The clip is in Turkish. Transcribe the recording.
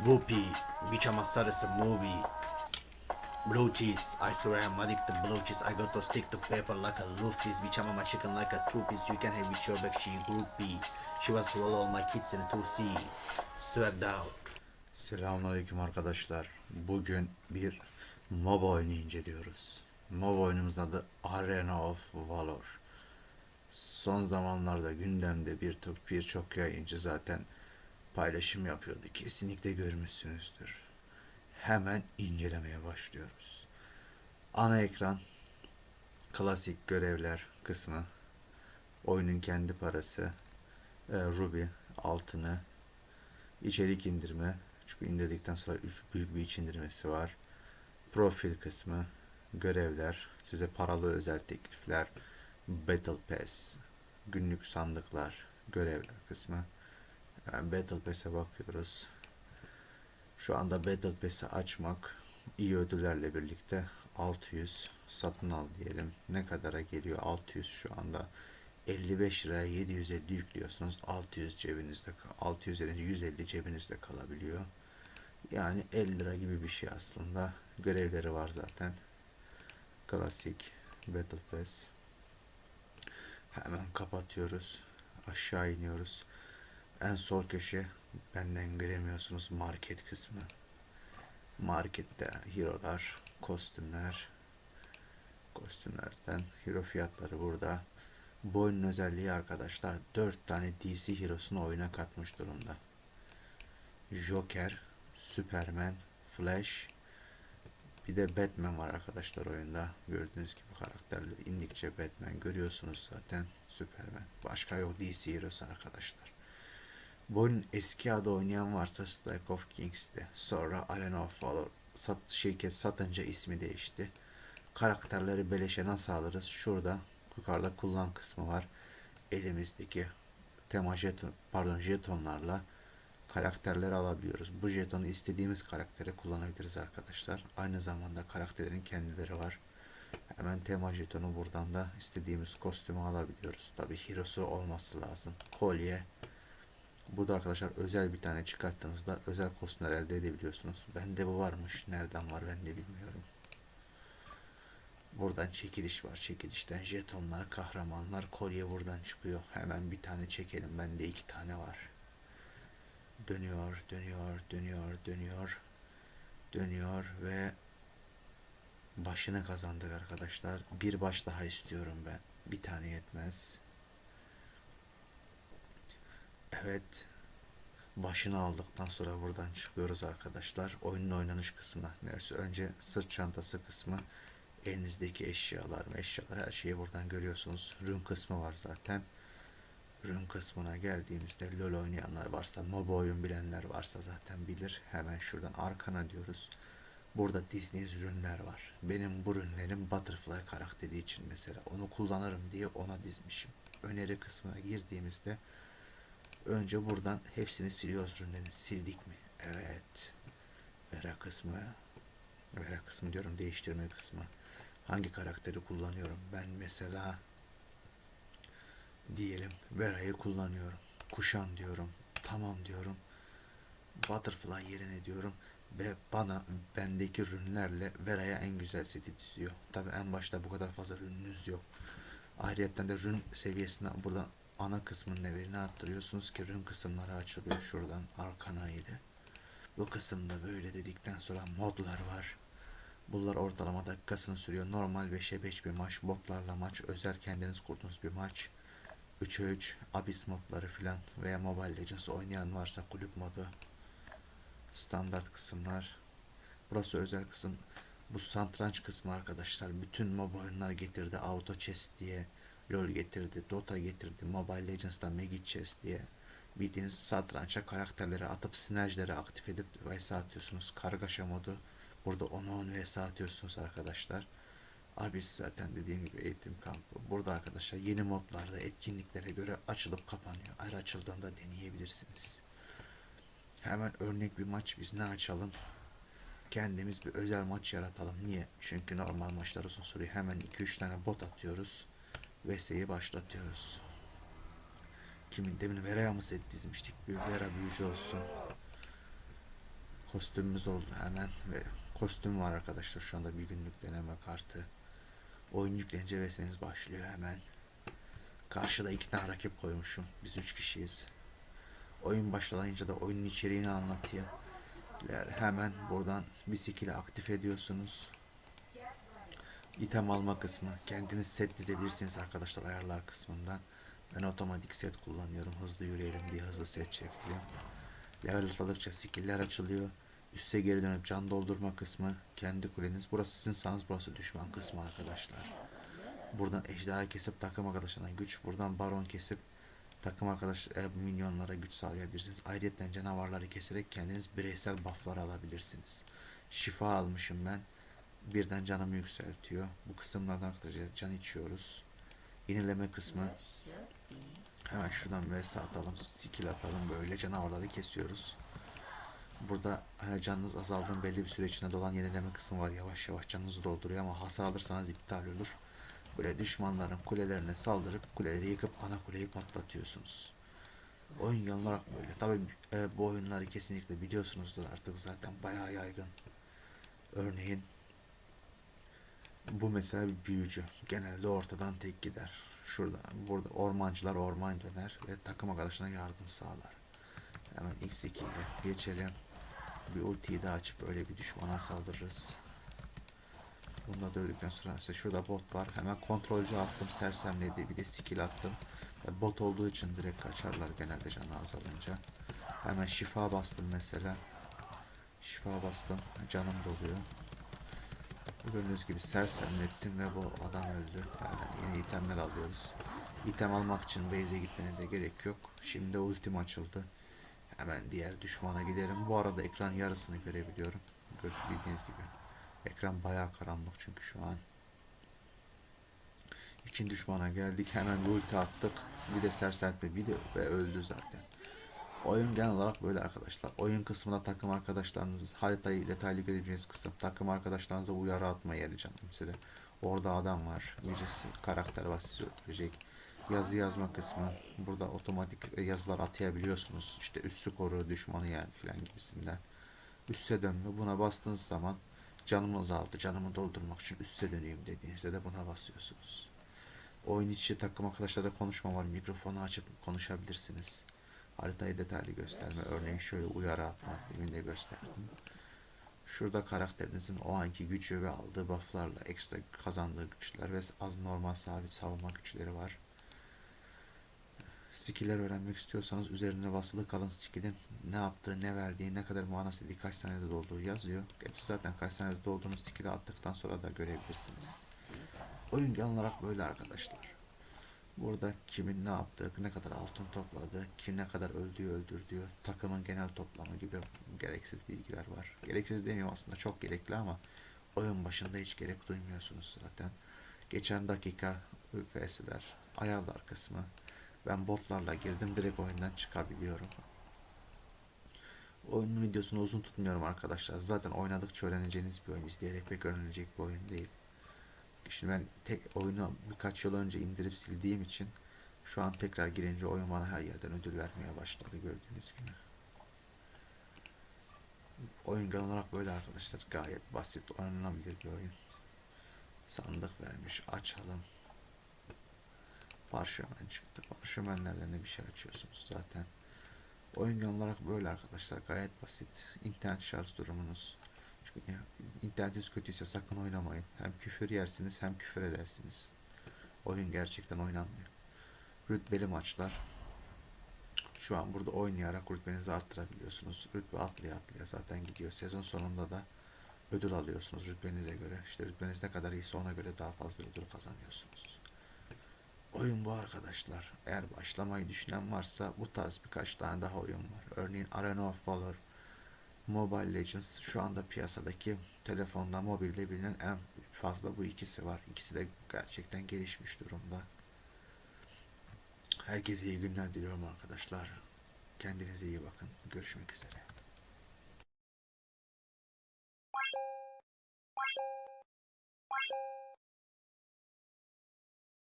Whoopi, Bichama Sarasa movie. Blue cheese, I swear I'm addicted to blue cheese. I got to stick to paper like a loaf piece. Bichama my chicken like a two piece. You can have it your back, she groupie. She was swallow all my kids in a 2C. Swagged out. Selamünaleyküm arkadaşlar. Bugün bir MOBA oyunu inceliyoruz. MOBA oyunumuzun adı Arena of Valor. Son zamanlarda gündemde bir birçok yayıncı zaten paylaşım yapıyordu. Kesinlikle görmüşsünüzdür. Hemen incelemeye başlıyoruz. Ana ekran, klasik görevler kısmı, oyunun kendi parası, e, Ruby, altını, içerik indirme, çünkü indirdikten sonra büyük bir iç indirmesi var. Profil kısmı, görevler, size paralı özel teklifler, Battle Pass, günlük sandıklar, görevler kısmı. Yani Battle Pass'e bakıyoruz. Şu anda Battle Pass'i açmak iyi ödüllerle birlikte 600 satın al diyelim. Ne kadara geliyor? 600 şu anda. 55 liraya 750 yüklüyorsunuz. 600 cebinizde 600 liraya 150 cebinizde kalabiliyor. Yani 50 lira gibi bir şey aslında. Görevleri var zaten. Klasik Battle Pass. Hemen kapatıyoruz. Aşağı iniyoruz. En sol köşe benden göremiyorsunuz market kısmı. Markette hero'lar, kostümler, kostümlerden hero fiyatları burada. Bu özelliği arkadaşlar 4 tane DC herosunu oyuna katmış durumda. Joker, Superman, Flash, bir de Batman var arkadaşlar oyunda. Gördüğünüz gibi karakterler indikçe Batman görüyorsunuz zaten. Superman. Başka yok DC hero'su arkadaşlar. Bu oyunun eski adı oynayan varsa Strike of Kings'ti. Sonra Arena of Valor sat, şirket satınca ismi değişti. Karakterleri beleşe nasıl alırız? Şurada yukarıda kullan kısmı var. Elimizdeki tema jeton, pardon jetonlarla karakterleri alabiliyoruz. Bu jetonu istediğimiz karaktere kullanabiliriz arkadaşlar. Aynı zamanda karakterlerin kendileri var. Hemen tema jetonu buradan da istediğimiz kostümü alabiliyoruz. Tabi hero'su olması lazım. Kolye. Bu da arkadaşlar özel bir tane çıkarttığınızda özel kostümler elde edebiliyorsunuz. Bende bu varmış. Nereden var ben de bilmiyorum. Buradan çekiliş var. Çekilişten jetonlar, kahramanlar, kolye buradan çıkıyor. Hemen bir tane çekelim. Bende iki tane var. Dönüyor, dönüyor, dönüyor, dönüyor. Dönüyor ve başını kazandık arkadaşlar. Bir baş daha istiyorum ben. Bir tane yetmez. Evet. Başını aldıktan sonra buradan çıkıyoruz arkadaşlar. Oyunun oynanış kısmına. Neyse önce sırt çantası kısmı. Elinizdeki eşyalar, eşyalar her şeyi buradan görüyorsunuz. Rün kısmı var zaten. Rün kısmına geldiğimizde LoL oynayanlar varsa, MOBA oyun bilenler varsa zaten bilir. Hemen şuradan arkana diyoruz. Burada Disney ürünler var. Benim bu ürünlerim Butterfly karakteri için mesela. Onu kullanırım diye ona dizmişim. Öneri kısmına girdiğimizde önce buradan hepsini siliyoruz ürünlerini. Sildik mi? Evet. Vera kısmı. Vera kısmı diyorum değiştirme kısmı. Hangi karakteri kullanıyorum? Ben mesela diyelim Vera'yı kullanıyorum. Kuşan diyorum. Tamam diyorum. Butterfly yerine diyorum ve bana bendeki ürünlerle Vera'ya en güzel seti diziyor. Tabi en başta bu kadar fazla ürününüz yok. Ayrıca de ürün seviyesinden buradan ana kısmın levelini arttırıyorsunuz ki ürün kısımları açılıyor şuradan arkana ile. Bu kısımda böyle dedikten sonra modlar var. Bunlar ortalama dakikasını sürüyor. Normal 5'e 5 bir maç. Botlarla maç. Özel kendiniz kurduğunuz bir maç. 3'e 3 Abyss modları filan veya Mobile Legends oynayan varsa kulüp modu. Standart kısımlar. Burası özel kısım. Bu satranç kısmı arkadaşlar. Bütün MOBA oyunlar getirdi. Auto Chess diye. LoL getirdi. Dota getirdi. Mobile Legends'da Magic Chess diye. Bildiğiniz satrança karakterleri atıp sinerjileri aktif edip vs atıyorsunuz. Kargaşa modu. Burada 10-10 vs atıyorsunuz arkadaşlar. Abyss zaten dediğim gibi eğitim kampı. Burada arkadaşlar yeni modlarda etkinliklere göre açılıp kapanıyor. Ayrı açıldığında deneyebilirsiniz. Hemen örnek bir maç biz ne açalım? Kendimiz bir özel maç yaratalım. Niye? Çünkü normal maçlar uzun sürüyor. Hemen 2-3 tane bot atıyoruz. VS'yi başlatıyoruz. Kimin demin Vera'ya mı set dizmiştik? Bir Vera büyücü olsun. Kostümümüz oldu hemen ve kostüm var arkadaşlar şu anda bir günlük deneme kartı. Oyun yüklenince VS'niz başlıyor hemen. Karşıda iki tane rakip koymuşum. Biz üç kişiyiz. Oyun başlayınca da oyunun içeriğini anlatayım. Hemen buradan bisikleti aktif ediyorsunuz. İtem alma kısmı. Kendiniz set dizebilirsiniz arkadaşlar ayarlar kısmından. Ben otomatik set kullanıyorum. Hızlı yürüyelim diye hızlı set çekelim. Level atladıkça skill'ler açılıyor. Üste geri dönüp can doldurma kısmı. Kendi kuleniz. Burası sizin burası düşman kısmı arkadaşlar. Buradan ejderha kesip takım arkadaşlarına güç. Buradan baron kesip takım arkadaş e, minyonlara güç sağlayabilirsiniz. Ayrıca canavarları keserek kendiniz bireysel bufflar alabilirsiniz. Şifa almışım ben. Birden canımı yükseltiyor. Bu kısımlardan arkadaşlar can içiyoruz. Yenileme kısmı. Hemen şuradan vs atalım. Skill atalım. Böyle canavarları kesiyoruz. Burada hani canınız azaldığın belli bir süre içinde dolan yenileme kısmı var. Yavaş yavaş canınızı dolduruyor ama hasar alırsanız iptal olur. Böyle düşmanların kulelerine saldırıp kuleleri yıkıp ana kuleyi patlatıyorsunuz. Oyun genel olarak böyle. Tabi e, bu oyunları kesinlikle biliyorsunuzdur artık zaten bayağı yaygın. Örneğin bu mesela bir büyücü. Genelde ortadan tek gider. Şurada, burada ormancılar orman döner ve takım arkadaşına yardım sağlar. Hemen X2 ile geçelim. Bir ultiyi de açıp öyle bir düşmana saldırırız. Bunu da dövdükten sonra işte şurada bot var. Hemen kontrolcü attım. Sersemledi. Bir de skill attım. Bot olduğu için direkt kaçarlar genelde canı azalınca. Hemen şifa bastım mesela. Şifa bastım. Canım doluyor. Gördüğünüz gibi sersemlettim ve bu adam öldü. Hemen yeni itemler alıyoruz. İtem almak için base'e gitmenize gerek yok. Şimdi ultim açıldı. Hemen diğer düşmana giderim. Bu arada ekran yarısını görebiliyorum. Bildiğiniz gibi. Ekran bayağı karanlık çünkü şu an. İkinci düşmana geldik. Hemen ulti attık. Bir de sersertme bir de ve öldü zaten. Oyun genel olarak böyle arkadaşlar. Oyun kısmında takım arkadaşlarınız haritayı detaylı görebileceğiniz kısım. Takım arkadaşlarınıza uyarı atmaya yarayacağım size. Orada adam var. Birisi karakter var sizi öldürecek. Yazı yazma kısmı. Burada otomatik yazılar atayabiliyorsunuz. İşte üssü koru düşmanı yani filan gibisinden. Üsse dönme. Buna bastığınız zaman canım azaldı. Canımı doldurmak için üste döneyim dediğinizde de buna basıyorsunuz. Oyun içi takım arkadaşlarla konuşma var. Mikrofonu açıp konuşabilirsiniz. Haritayı detaylı gösterme. Örneğin şöyle uyarı atma demin de gösterdim. Şurada karakterinizin o anki gücü ve aldığı bufflarla ekstra kazandığı güçler ve az normal sabit savunma güçleri var. Skiller öğrenmek istiyorsanız üzerine basılı kalın skillin ne yaptığı, ne verdiği, ne kadar manası kaç saniyede dolduğu yazıyor. Gerçi zaten kaç saniyede dolduğunuz skill'i attıktan sonra da görebilirsiniz. Oyun genel olarak böyle arkadaşlar. Burada kimin ne yaptığı, ne kadar altın topladı, kim ne kadar öldüğü öldürdüğü, takımın genel toplamı gibi gereksiz bilgiler var. Gereksiz demeyeyim aslında çok gerekli ama oyun başında hiç gerek duymuyorsunuz zaten. Geçen dakika ÜFS'ler, ayarlar kısmı. Ben botlarla girdim direkt oyundan çıkabiliyorum. Oyunun videosunu uzun tutmuyorum arkadaşlar. Zaten oynadıkça öğreneceğiniz bir oyun. izleyerek pek öğrenilecek bir oyun değil. Şimdi ben tek oyunu birkaç yıl önce indirip sildiğim için şu an tekrar girince oyun bana her yerden ödül vermeye başladı gördüğünüz gibi. Oyun genel olarak böyle arkadaşlar. Gayet basit oynanabilir bir oyun. Sandık vermiş. Açalım. Parşömen çıktı. Parşömenlerden de bir şey açıyorsunuz zaten. Oyun genel olarak böyle arkadaşlar. Gayet basit. İnternet şarj durumunuz. Çünkü internetiniz kötüyse sakın oynamayın. Hem küfür yersiniz hem küfür edersiniz. Oyun gerçekten oynanmıyor. Rütbeli maçlar. Şu an burada oynayarak rütbenizi arttırabiliyorsunuz. Rütbe atlaya atlaya zaten gidiyor. Sezon sonunda da ödül alıyorsunuz rütbenize göre. İşte rütbeniz ne kadar iyiyse ona göre daha fazla ödül kazanıyorsunuz. Oyun bu arkadaşlar. Eğer başlamayı düşünen varsa bu tarz birkaç tane daha oyun var. Örneğin Arena of Valor, Mobile Legends şu anda piyasadaki telefonda, mobilde bilinen en fazla bu ikisi var. İkisi de gerçekten gelişmiş durumda. Herkese iyi günler diliyorum arkadaşlar. Kendinize iyi bakın. Görüşmek üzere.